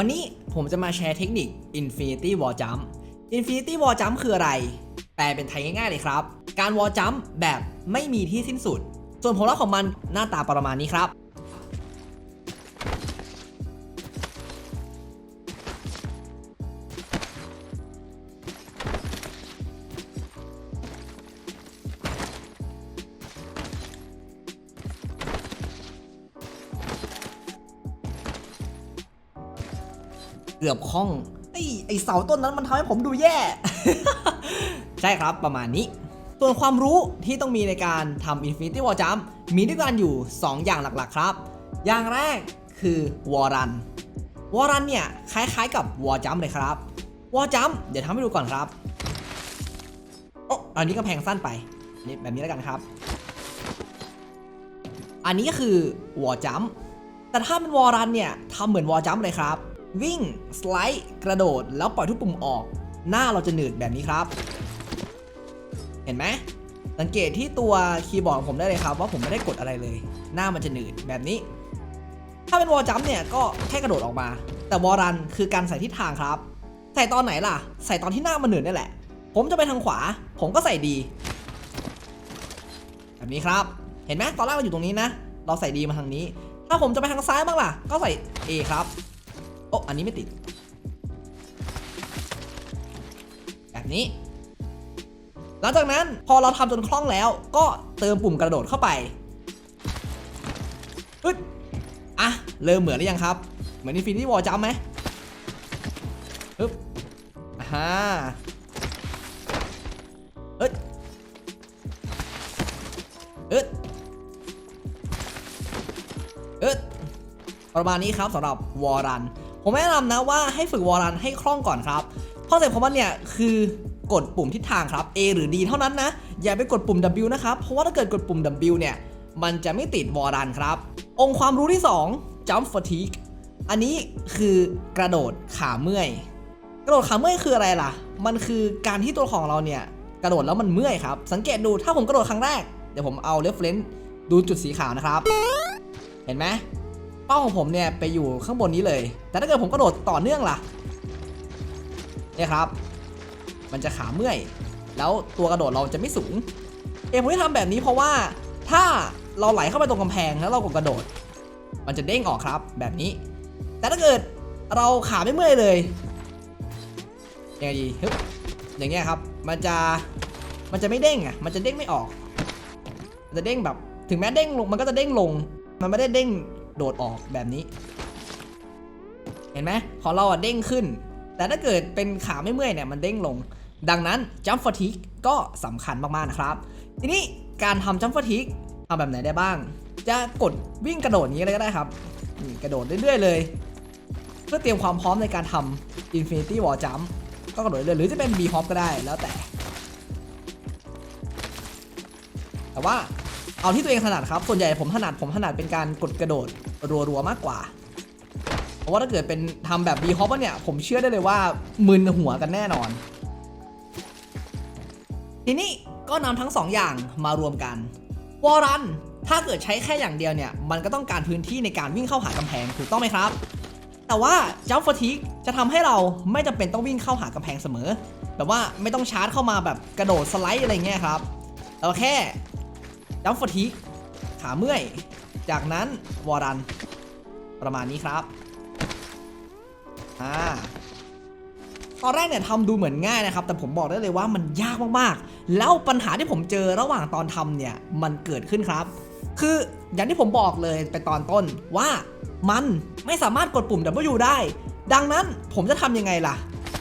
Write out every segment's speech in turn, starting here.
วันนี้ผมจะมาแชร์เทคนิค Infinity Wall Jump Infinity Wall Jump คืออะไร แปลเป็นไทยง่ายๆเลยครับ การ Wall Jump แบบไม่มีที่สิ้นสุด ส่วนผลลัพธ์ของมันหน้าตาประมาณนี้ครับ เกือบคล่องไอ้ไอเสาต้นนั้นมันทำให้ผมดูแย่ ใช่ครับประมาณนี้ ส่วนความรู้ที่ต้องมีในการทำ Infinity Wall Jump มีด้วยกันอยู่ 2 อย่างหลักๆครับ อย่างแรกคือ Wall Run Wall Run เนี่ยคล้ายๆกับ Wall Jump เลยครับ Wall Jump เดี๋ยวทำให้ดูก่อนครับโอ้อันนี้กำแพงสั้นไปนี่แบบนี้แล้วกันครับ อันนี้ก็คือ Wall Jump แต่ถ้าเป็น Wall Run เนี่ยทำเหมือน Wall Jump เลยครับ วิ่ง สไลด์ กระโดด แล้วปล่อยทุกปุ่มออก หน้าเราจะหนืดแบบนี้ครับ เห็นไหมสังเกตที่ตัวคีย์บอร์ดของผมได้เลยครับ ว่าผมไม่ได้กดอะไรเลย หน้ามันจะหนืดแบบนี้ ถ้าเป็นวอลจัมเนี่ยก็แค่กระโดดออกมา แต่วอลรันคือการใส่ทิศทางครับ ใส่ตอนไหนล่ะ ใส่ตอนที่หน้ามันหนืดนี่แหละ ผมจะไปทางขวา ผมก็ใส่ดี แบบนี้ครับ เห็นไหมตอนแรกเราอยู่ตรงนี้นะ เราใส่ดีมาทางนี้ ถ้าผมจะไปทางซ้ายบ้างล่ะ ก็ใส่ A ครับ โอ้อันนี้ไม่ติด แบบนี้ หลังจากนั้นพอเราทำจนคล่องแล้ว ก็เติมปุ่มกระโดดเข้าไปอึดอะ เริ่มเหมือนหรือยังครับ เหมือน Infinity Wall Jump ไหมอึ๊บอ่าฮะอึดอึดอึดประมาณนี้ครับสำหรับวอรัน ผมแนะนำนะว่าให้ฝึกวอรันให้คล่องก่อนครับคอนเซ็ปต์ของมันเนี่ยคือกดปุ่มทิศทางครับ A หรือ D เท่านั้นนะ อย่าไปกดปุ่ม W นะครับ เพราะว่าถ้าเกิดกดปุ่ม W เนี่ย มันจะไม่ติดวอรันครับ องค์ความรู้ที่ 2 Jump Fatigue อันนี้คือกระโดดขาเมื่อย กระโดดขาเมื่อยคืออะไรล่ะ มันคือการที่ตัวของเราเนี่ย กระโดดแล้วมันเมื่อยครับ สังเกตดูถ้าผมกระโดดครั้งแรก เดี๋ยวผมเอา reference ดูจุดสีขาวนะครับ เห็นไหม เป้าของผมเนี่ยไปอยู่ข้างบนนี้เลย แต่ถ้าเกิดผมกระโดดต่อเนื่องล่ะเนี่ยครับ มันจะขาเมื่อย แล้วตัวกระโดดเราจะไม่สูง เองผมที่ทำแบบนี้เพราะว่าถ้าเราไหลเข้าไปตรงกำแพงแล้วเรากดกระโดด มันจะเด้งออกครับแบบนี้ แต่ถ้าเกิดเราขาไม่เมื่อยเลยยังไงดีฮึบอย่างเงี้ยครับ มันจะ มันจะไม่เด้งอะ มันจะเด้งไม่ออก มันจะเด้งแบบ ถึงแม้เด้งลง มันก็จะเด้งลง มันไม่ได้เด้ง โดดออกแบบนี้ เห็นไหมของเราอะเด้งขึ้น แต่ถ้าเกิดเป็นขาไม่เมื่อยเนี่ยมันเด้งลง ดังนั้น jump fatigue ก็สำคัญมากๆนะครับ ทีนี้การทำ jump fatigue ทำแบบไหนได้บ้าง จะกดวิ่งกระโดดนี้เลยก็ได้ครับกระโดดเรื่อยๆเลย เพื่อเตรียมความพร้อมในการทำ infinity wall jump ก็กระโดดเรื่อยๆหรือจะเป็น b hop ก็ได้แล้วแต่ แต่ว่าเอาที่ตัวเองถนัดครับ ส่วนใหญ่ผมถนัดผมถนัดเป็นการกดกระโดด รัวๆมากกว่า เพราะว่าถ้าเกิดเป็นทำแบบ b hop เนี่ย ผมเชื่อได้เลยว่ามึนหัวกันแน่นอน ทีนี้ก็นำทั้ง 2ออย่างมารวมกันวอรันถ้าเกิดใช้แค่อย่างเดียวเนี่ย มันก็ต้องการพื้นที่ในการวิ่งเข้าหากำแพงถูกต้องไหมครับ แต่ว่า Jump Fatigue จะทำให้เราไม่จำเป็นต้องวิ่งเข้าหากำแพงเสมอ แบบว่าไม่ต้องชาร์จเข้ามาแบบกระโดดสไลด์อะไรเงี้ยครับเราแค่ Jump Fatigue ขาเมื่อย จากนั้นวอรัน ประมาณนี้ครับอ่าตอนแรกเนี่ยทำดูเหมือนง่ายนะครับ แต่ผมบอกได้เลยว่ามันยากมากๆ แล้วปัญหาที่ผมเจอระหว่างตอนทำเนี่ยมันเกิดขึ้นครับ คืออย่างที่ผมบอกเลยไปตอนต้นว่ามันไม่สามารถกดปุ่ม W ได้ ดังนั้นผมจะทำยังไงล่ะ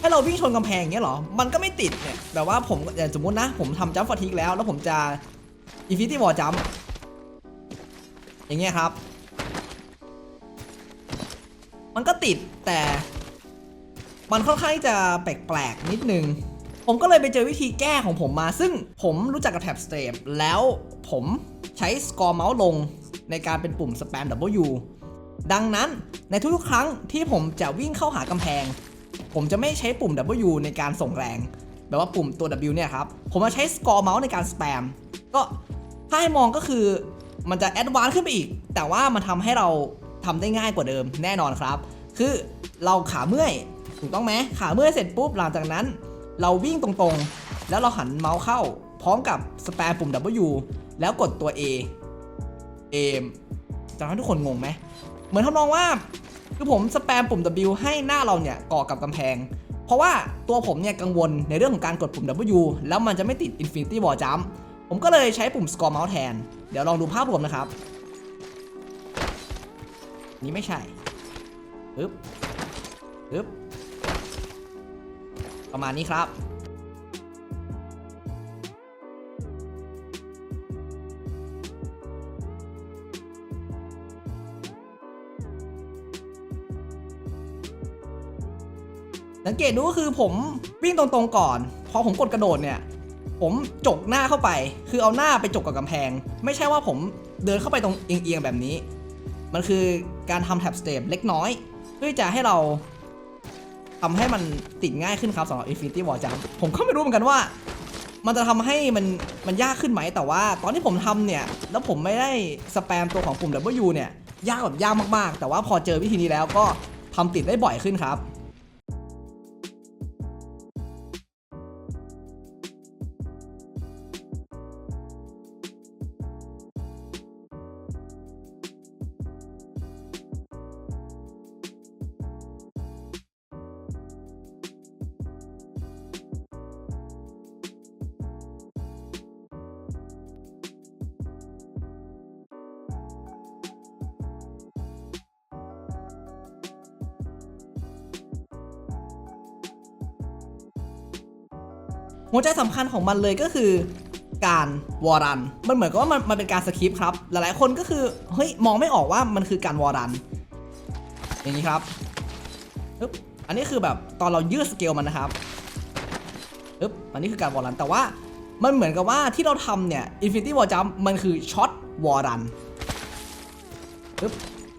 ให้เราวิ่งชนกำแพงอย่างเงี้ยเหรอ มันก็ไม่ติดเนี่ยแบบว่าผมสมมตินะ ผมทำจัมป์ฟาทิกแล้ว แล้วผมจะ Infinity Wall Jump อ อย่างเงี้ยครับ มันก็ติดแต่มันค่อนข้างจะแปลกๆนิดนึง ผมก็เลยไปเจอวิธีแก้ของผมมา ซึ่งผมรู้จักกับแท็บสเตปแล้วผมใช้สกอร์เมาส์ลงในการเป็นปุ่ม spam W ดังนั้นในทุกๆ ครั้งที่ผมจะวิ่งเข้าหากำแพง ผมจะไม่ใช้ปุ่ม W ในการส่งแรง แบบว่าปุ่มตัว W เนี่ยครับ ผมจะใช้สกอร์เมาส์ในการสแปมก็ถ้าให้มองก็คือ มันจะแอดวานซ์ขึ้นไปอีก แต่ว่ามันทำให้เราทำได้ง่ายกว่าเดิมแน่นอนครับ คือเราขาเมื่อยถูกต้องไหมขาเมื่อยเสร็จปุ๊บหลังจากนั้น เราวิ่งตรงๆ แล้วเราหันเมาส์เข้า พร้อมกับสแปมปุ่ม W แล้วกดตัว A A จะทำให้ทุกคนงงไหมเหมือนทำนองว่าคือผมสแปมปุ่ม W ให้หน้าเราเนี่ยก่อกับกำแพง เพราะว่าตัวผมเนี่ยกังวลในเรื่องของการกดปุ่ม W แล้วมันจะไม่ติด Infinity Wall Jump ผมก็เลยใช้ปุ่ม Score Mouse แทน เดี๋ยวลองดูภาพรวมนะครับ นี่ไม่ใช่ปึ๊บปึ๊บประมาณนี้ครับสังเกตดูก็คือผมวิ่งตรงๆก่อน พอผมกดกระโดดเนี่ย ผมจกหน้าเข้าไป คือเอาหน้าไปจกกับกำแพง ไม่ใช่ว่าผมเดินเข้าไปตรงเอียงๆแบบนี้ มันคือการทำแท็บสเตปเล็กน้อยเพื่อจะให้เราทำให้มันติดง่ายขึ้นครับสำหรับ Infinity War Jump ผมก็ไม่รู้เหมือนกันว่า มันจะทำให้มันมันยากขึ้นไหม แต่ว่าตอนที่ผมทำเนี่ย แล้วผมไม่ได้สแปมตัวของปุ่ม W เนี่ย ยากแบบยากมากๆ แต่ว่าพอเจอวิธีนี้แล้วก็ทำติดได้บ่อยขึ้นครับ หัวใจสำคัญของมันเลยก็คือการวอรัน มันเหมือนกับว่ามันมันเป็นการสคริปต์ครับ หลายๆคนก็คือ เฮ้ย มองไม่ออกว่ามันคือการวอรัน อย่างนี้ครับปึ๊บอันนี้คือแบบตอนเรายืดสเกลมันนะครับปึ๊บอันนี้คือการวอรัน แต่ว่ามันเหมือนกับว่าที่เราทำเนี่ย Infinity War Jump มันคือช็อตวอรันปึ๊บ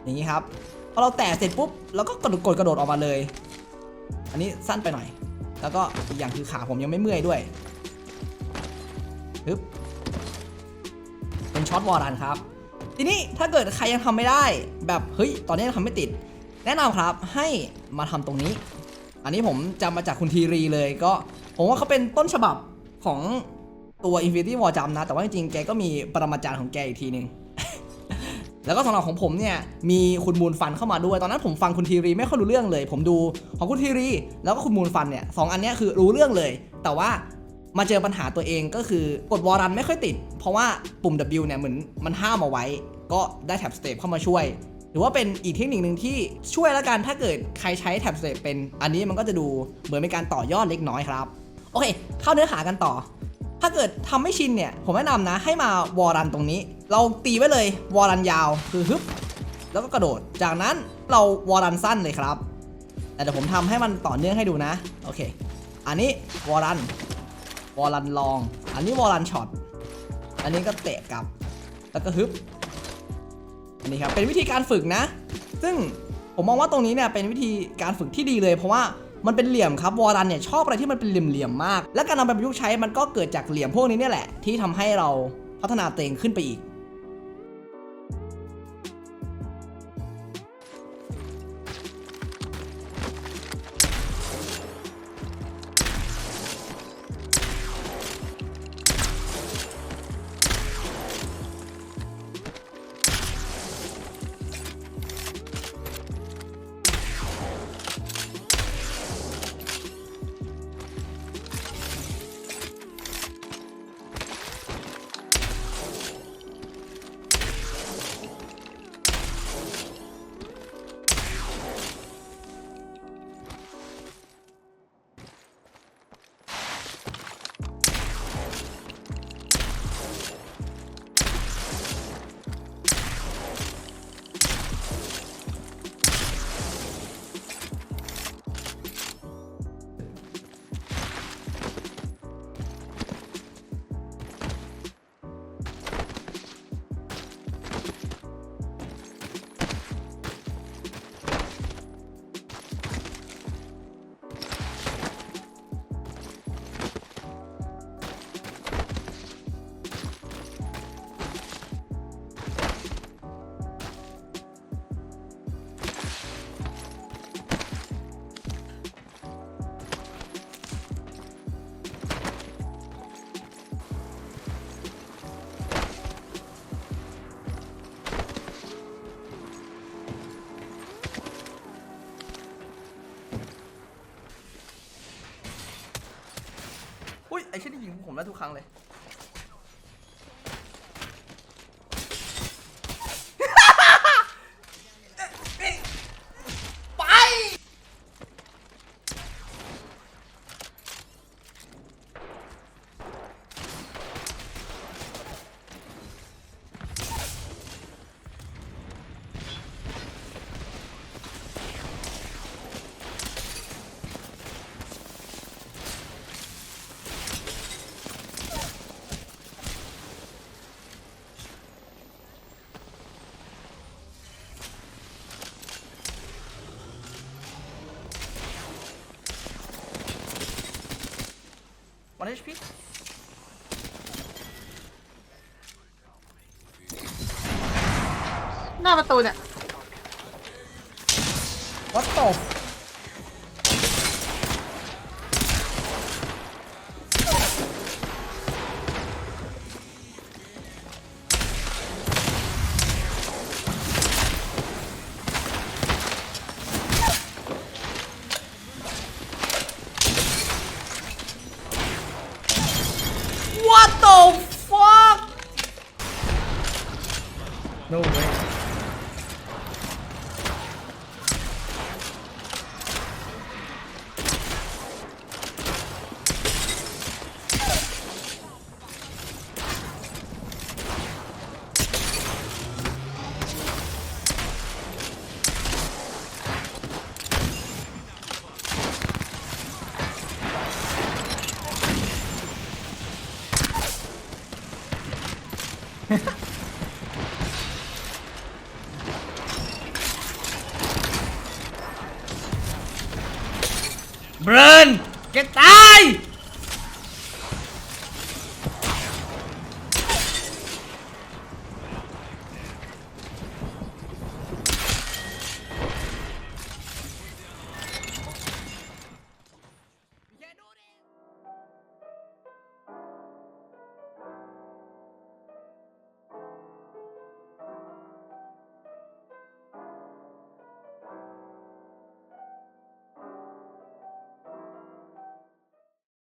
อย่างนี้ครับ พอเราแตะเสร็จปุ๊บแล้วก็กระโดดกระโดดออกมาเลย อันนี้สั้นไปหน่อย แล้วก็อีกอย่างคือขาผมยังไม่เมื่อยด้วยปึ๊บเป็นช็อตวอลรันครับ ทีนี้ถ้าเกิดใครยังทำไม่ได้ แบบเฮ้ยตอนนี้ยังทำไม่ติด แนะนำครับให้มาทำตรงนี้ อันนี้ผมจำมาจากคุณทีรีเลยก็ ผมว่าเขาเป็นต้นฉบับของตัว Infinity War จำนะ แต่ว่าจริงๆแกก็มีปรมาจารย์ของแกอีกทีหนึ่ง แล้วก็สำหรับของผมเนี่ยมีคุณมูลฟันเข้ามาด้วย ตอนนั้นผมฟังคุณทีรีไม่ค่อยรู้เรื่องเลย ผมดูของคุณทีรี แล้วก็คุณมูลฟันเนี่ยสองอันนี้คือรู้เรื่องเลย แต่ว่ามาเจอปัญหาตัวเองก็คือกดวอรันไม่ค่อยติด เพราะว่าปุ่ม W เนี่ยเหมือนมันห้ามเอาไว้ ก็ได้แท็บสเตปเข้ามาช่วยถือว่าเป็นอีกเทคนิคหนึ่งที่ช่วยแล้วกันถ้าเกิดใครใช้แท็บสเตปเป็นอันนี้มันก็จะดูเหมือนเป็นการต่อยอดเล็กน้อยครับ โอเค เข้าเนื้อหากันต่อ ถ้าเกิดทำไม่ชินเนี่ยผมแนะนำนะให้มาวอรันตรงนี้ เราตีไว้เลยวอรันยาวคือฮึบแล้วก็กระโดด จากนั้นเราวอรันสั้นเลยครับ แต่เดี๋ยวผมทำให้มันต่อเนื่องให้ดูนะ โอเค อันนี้วอรัน วอรันลอง อันนี้วอรันช็อต อันนี้ก็เตะกลับ แล้วก็ฮึบ อันนี้ครับ เป็นวิธีการฝึกนะ ซึ่งผมมองว่าตรงนี้เนี่ยเป็นวิธีการฝึกที่ดีเลย เพราะว่ามันเป็นเหลี่ยมครับวอรันเนี่ยชอบอะไรที่มันเป็นเหลี่ยมๆมาก และการนำไปประยุกต์ใช้มันก็เกิดจากเหลี่ยมพวกนี้เนี่ยแหละที่ทำให้เราพัฒนาตัวเองขึ้นไปอีก ทุกครั้งเลย HP? Nawet to. What the No way.